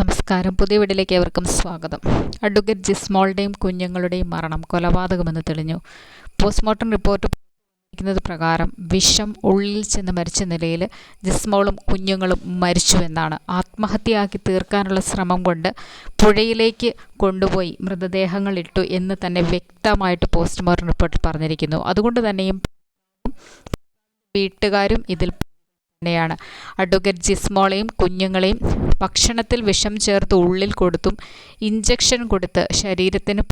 നമസ്കാരം. പുതിയ വീട്ടിലേക്ക് ഏവർക്കും സ്വാഗതം. അഡ്വക്കേറ്റ് ജിസ്മോളുടെയും കുഞ്ഞുങ്ങളുടെയും മരണം കൊലപാതകമെന്ന് തെളിഞ്ഞു. പോസ്റ്റ്മോർട്ടം റിപ്പോർട്ട് ുന്നത് പ്രകാരം വിഷം ഉള്ളിൽ ചെന്ന് മരിച്ച നിലയിൽ ജിസ്മോളും കുഞ്ഞുങ്ങളും മരിച്ചുവെന്നാണ് ആത്മഹത്യയാക്കി തീർക്കാനുള്ള ശ്രമം കൊണ്ട് പുഴയിലേക്ക് കൊണ്ടുപോയി മൃതദേഹങ്ങൾ ഇട്ടു എന്ന് തന്നെ വ്യക്തമായിട്ട് പോസ്റ്റ്മോർട്ടം റിപ്പോർട്ടിൽ പറഞ്ഞിരിക്കുന്നു. അതുകൊണ്ട് തന്നെയും വീട്ടുകാരും ഇതിൽ തന്നെയാണ്. അഡ്വക്കേറ്റ് ജിസ്മോളെയും കുഞ്ഞുങ്ങളെയും ഭക്ഷണത്തിൽ വിഷം ചേർത്ത് ഉള്ളിൽ കൊടുത്തും ഇഞ്ചക്ഷൻ കൊടുത്ത് ശരീരത്തിന്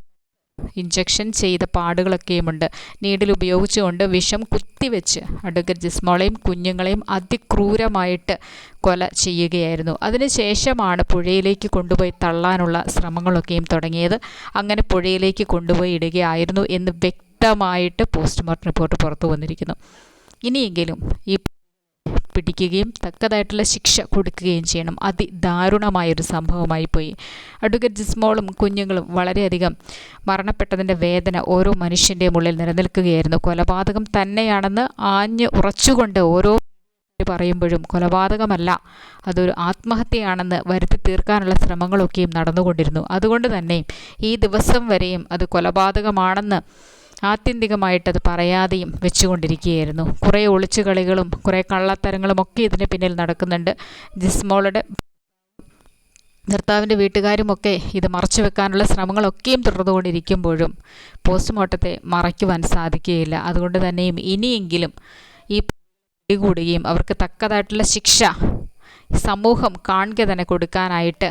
ഇഞ്ചക്ഷൻ ചെയ്ത പാടുകളൊക്കെയുമുണ്ട്. നീഡിൽ ഉപയോഗിച്ചുകൊണ്ട് വിഷം കുത്തിവെച്ച് അടുക്ക ജിസ്മോളെയും കുഞ്ഞുങ്ങളെയും അതിക്രൂരമായിട്ട് കൊല ചെയ്യുകയായിരുന്നു. അതിനുശേഷമാണ് പുഴയിലേക്ക് കൊണ്ടുപോയി തള്ളാനുള്ള ശ്രമങ്ങളൊക്കെയും തുടങ്ങിയത്. അങ്ങനെ പുഴയിലേക്ക് കൊണ്ടുപോയി ഇടുകയായിരുന്നു എന്ന് വ്യക്തമായിട്ട് പോസ്റ്റ്മോർട്ടം റിപ്പോർട്ട് പുറത്തു വന്നിരിക്കുന്നു. ഇനിയെങ്കിലും ഈ പിടിക്കുകയും തക്കതായിട്ടുള്ള ശിക്ഷ കൊടുക്കുകയും ചെയ്യണം. അതിദാരുണമായൊരു സംഭവമായി പോയി അഡ്വക്കേറ്റ് ജിസ്മോളും കുഞ്ഞുങ്ങളും വളരെയധികം മരണപ്പെട്ടതിന്റെ വേദന ഓരോ മനുഷ്യന്റെയും ഉള്ളിൽ നിലനിൽക്കുകയായിരുന്നു. കൊലപാതകം തന്നെയാണെന്ന് ആഞ്ഞ് ഉറച്ചുകൊണ്ട് ഓരോ പറയുമ്പോഴും കൊലപാതകമല്ല അതൊരു ആത്മഹത്യയാണെന്ന് വരുത്തി തീർക്കാനുള്ള ശ്രമങ്ങളൊക്കെയും നടന്നുകൊണ്ടിരുന്നു. അതുകൊണ്ട് തന്നെ ഈ ദിവസം വരെയും അത് കൊലപാതകമാണെന്ന് ആത്യന്തികമായിട്ടത് പറയാതെയും വെച്ചുകൊണ്ടിരിക്കുകയായിരുന്നു. കുറേ ഒളിച്ചുകളികളും കുറേ കള്ളത്തരങ്ങളും ഒക്കെ ഇതിന് പിന്നിൽ നടക്കുന്നുണ്ട്. ജിസ്മോളുടെ ഭർത്താവിന്റെ വീട്ടുകാരുമൊക്കെ ഇത് മറച്ചു വെക്കാനുള്ള ശ്രമങ്ങളൊക്കെയും തുടർന്നുകൊണ്ടിരിക്കുമ്പോഴും പോസ്റ്റ്മോർട്ടത്തെ മറയ്ക്കുവാൻ സാധിക്കുകയില്ല. അതുകൊണ്ട് തന്നെയും ഇനിയെങ്കിലും ഈ പിടികൂടുകയും അവർക്ക് തക്കതായിട്ടുള്ള ശിക്ഷ സമൂഹം കാണുക തന്നെ കൊടുക്കാനായിട്ട്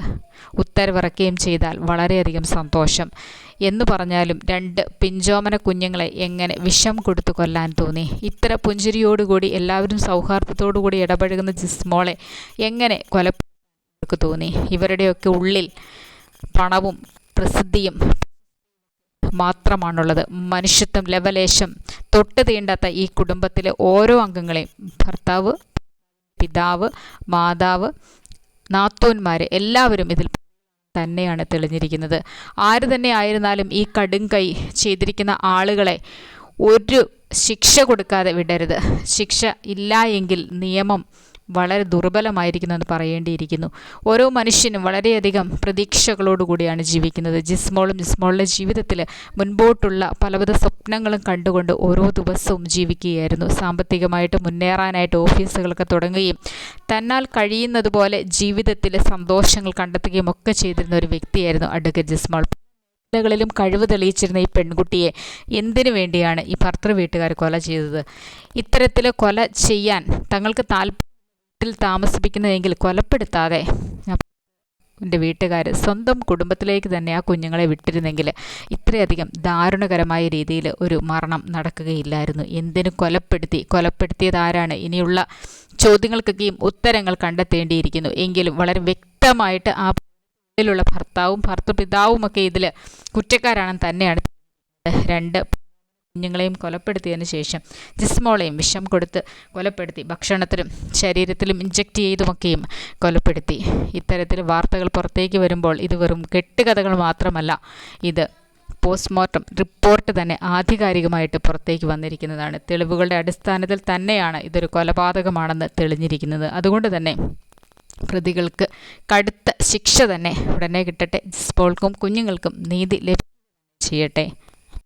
ഉത്തരവിറക്കുകയും ചെയ്താൽ വളരെയധികം സന്തോഷം. എന്ന് പറഞ്ഞാലും രണ്ട് പിഞ്ചോമന കുഞ്ഞുങ്ങളെ എങ്ങനെ വിഷം കൊടുത്തു കൊല്ലാൻ തോന്നി? ഇത്ര പുഞ്ചിരിയോടുകൂടി എല്ലാവരും സൗഹാർദ്ദത്തോടുകൂടി ഇടപഴകുന്ന ജിസ്മോളെ എങ്ങനെ കൊല തോന്നി? ഇവരുടെയൊക്കെ ഉള്ളിൽ പണവും പ്രസിദ്ധിയും മാത്രമാണുള്ളത്. മനുഷ്യത്വം ലവലേശം തൊട്ട് തീണ്ടാത്ത ഈ കുടുംബത്തിലെ ഓരോ അംഗങ്ങളെയും ഭർത്താവ് പിതാവ് മാതാവ് നാത്തോന്മാർ എല്ലാവരും ഇതിൽ തന്നെയാണ് തെളിഞ്ഞിരിക്കുന്നത്. ആര് തന്നെ ആയിരുന്നാലും ഈ കടുംകൈ ചെയ്തിരിക്കുന്ന ആളുകളെ ഒരു ശിക്ഷ കൊടുക്കാതെ വിടരുത്. ശിക്ഷ ഇല്ല എങ്കിൽ നിയമം വളരെ ദുർബലമായിരിക്കുമെന്ന് പറയേണ്ടിയിരിക്കുന്നു. ഓരോ മനുഷ്യനും വളരെയധികം പ്രതീക്ഷകളോടുകൂടിയാണ് ജീവിക്കുന്നത്. ജിസ്മോളും ജിസ്മോളുടെ ജീവിതത്തിൽ മുൻപോട്ടുള്ള പലവിധ സ്വപ്നങ്ങളും കണ്ടുകൊണ്ട് ഓരോ ദിവസവും ജീവിക്കുകയായിരുന്നു. സാമ്പത്തികമായിട്ട് മുന്നേറാനായിട്ട് ഓഫീസുകളൊക്കെ തുടങ്ങുകയും തന്നാൽ കഴിയുന്നതുപോലെ ജീവിതത്തിലെ സന്തോഷങ്ങൾ കണ്ടെത്തുകയും ഒക്കെ ചെയ്തിരുന്ന ഒരു വ്യക്തിയായിരുന്നു അഡ്വക്കേറ്റ് ജിസ്മോൾ. കളിലും കഴിവ് തെളിയിച്ചിരുന്ന ഈ പെൺകുട്ടിയെ എന്തിനു വേണ്ടിയാണ് ഈ ഭർത്തൃ വീട്ടുകാർ കൊല ചെയ്തത്? ഇത്തരത്തിൽ കൊല ചെയ്യാൻ തങ്ങൾക്ക് താല്പര്യം വീട്ടിൽ താമസിപ്പിക്കുന്നതെങ്കിൽ കൊലപ്പെടുത്താതെ. എന്റെ വീട്ടുകാർ സ്വന്തം കുടുംബത്തിലേക്ക് തന്നെ ആ കുഞ്ഞുങ്ങളെ വിട്ടിരുന്നെങ്കിൽ ഇത്രയധികം ദാരുണകരമായ രീതിയിൽ ഒരു മരണം നടക്കുകയില്ലായിരുന്നു. എന്തിനു കൊലപ്പെടുത്തി? കൊലപ്പെടുത്തിയത് ആരാണ്? ഇനിയുള്ള ചോദ്യങ്ങൾക്കൊക്കെയും ഉത്തരങ്ങൾ കണ്ടെത്തേണ്ടിയിരിക്കുന്നു. എങ്കിലും വളരെ വ്യക്തമായിട്ട് ആ ിലുള്ള ഭർത്താവും ഭർത്തൃപിതാവുമൊക്കെ ഇതിൽ കുറ്റക്കാരാണെന്ന് തന്നെയാണ് രണ്ട് കുഞ്ഞുങ്ങളെയും കൊലപ്പെടുത്തിയതിന് ശേഷം ജിസ്മോളെയും വിഷം കൊടുത്ത് കൊലപ്പെടുത്തി ഭക്ഷണത്തിലും ശരീരത്തിലും ഇഞ്ചക്ട് ചെയ്തുമൊക്കെയും കൊലപ്പെടുത്തി. ഇത്തരത്തിൽ വാർത്തകൾ പുറത്തേക്ക് വരുമ്പോൾ ഇത് വെറും കെട്ടുകഥകൾ മാത്രമല്ല ഇത് പോസ്റ്റ്മോർട്ടം റിപ്പോർട്ട് തന്നെ ആധികാരികമായിട്ട് പുറത്തേക്ക് വന്നിരിക്കുന്നതാണ്. തെളിവുകളുടെ അടിസ്ഥാനത്തിൽ തന്നെയാണ് ഇതൊരു കൊലപാതകമാണെന്ന് തെളിഞ്ഞിരിക്കുന്നത്. അതുകൊണ്ട് തന്നെ പ്രതികൾക്ക് കടുത്ത ശിക്ഷ തന്നെ ഉടനെ കിട്ടട്ടെ. ജിസ്പോൾക്കും കുഞ്ഞുങ്ങൾക്കും നീതി ലഭ്യം ചെയ്യട്ടെ.